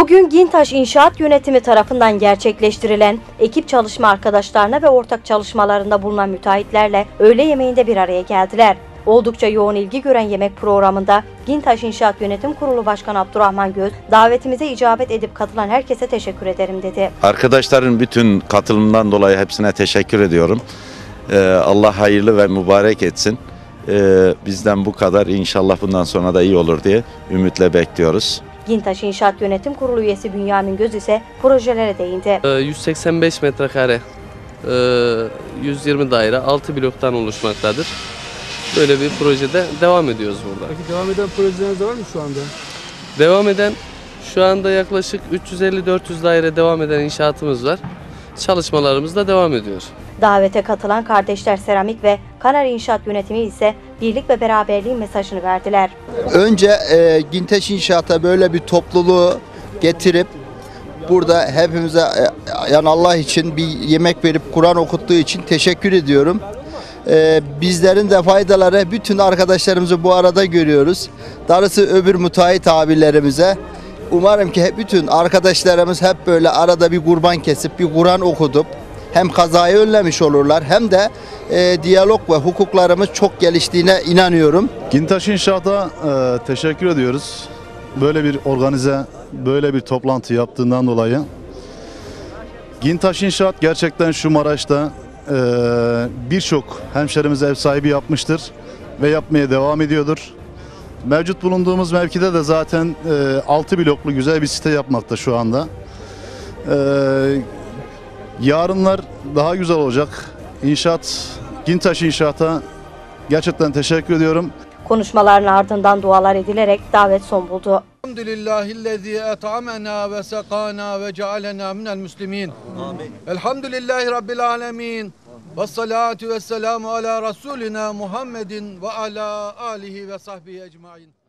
Bugün Gintaş İnşaat Yönetimi tarafından gerçekleştirilen ekip çalışma arkadaşlarına ve ortak çalışmalarında bulunan müteahhitlerle öğle yemeğinde bir araya geldiler. Oldukça yoğun ilgi gören yemek programında Gintaş İnşaat Yönetim Kurulu Başkanı Abdurrahman Göz, davetimize icabet edip katılan herkese teşekkür ederim dedi. Arkadaşların bütün katılımından dolayı hepsine teşekkür ediyorum. Ee, Allah hayırlı ve mübarek etsin. Ee, bizden bu kadar inşallah bundan sonra da iyi olur diye ümitle bekliyoruz. Gintaş İnşaat Yönetim Kurulu üyesi Bünyamin Göz ise projelere değindi. Ee, 185 metrekare, ee, 120 daire, 6 bloktan oluşmaktadır. Böyle bir projede devam ediyoruz burada. Peki devam eden projeleriniz de var mı şu anda? Devam eden, şu anda yaklaşık 350-400 daire devam eden inşaatımız var. Çalışmalarımız da devam ediyor. Davete katılan kardeşler Seramik ve Kanar İnşaat Yönetimi ise birlik ve beraberliğin mesajını verdiler. Önce e, Ginteş İnşaat'a böyle bir topluluğu getirip burada hepimize e, yani Allah için bir yemek verip Kur'an okuttuğu için teşekkür ediyorum. E, bizlerin de faydaları bütün arkadaşlarımızı bu arada görüyoruz. Darısı öbür müteahhit abilerimize. Umarım ki hep bütün arkadaşlarımız hep böyle arada bir kurban kesip bir Kur'an okutup hem kazayı önlemiş olurlar hem de e, diyalog ve hukuklarımız çok geliştiğine inanıyorum. Gintaş İnşaat'a e, teşekkür ediyoruz. Böyle bir organize, böyle bir toplantı yaptığından dolayı. Gintaş İnşaat gerçekten şu Maraş'ta e, birçok hemşerimize ev sahibi yapmıştır ve yapmaya devam ediyordur. Mevcut bulunduğumuz mevkide de zaten e, 6 bloklu güzel bir site yapmakta şu anda. E, Yarınlar daha güzel olacak. İnşaat, Gintaş İnşaat'a gerçekten teşekkür ediyorum. Konuşmaların ardından dualar edilerek davet son buldu. Elhamdülillahillezî et'amena ve sekana ve cealena minel müslimin. Amin. Elhamdülillahi Rabbil alemin. Ve salatu ve selamu ala Resulina Muhammedin ve ala alihi ve sahbihi ecmain.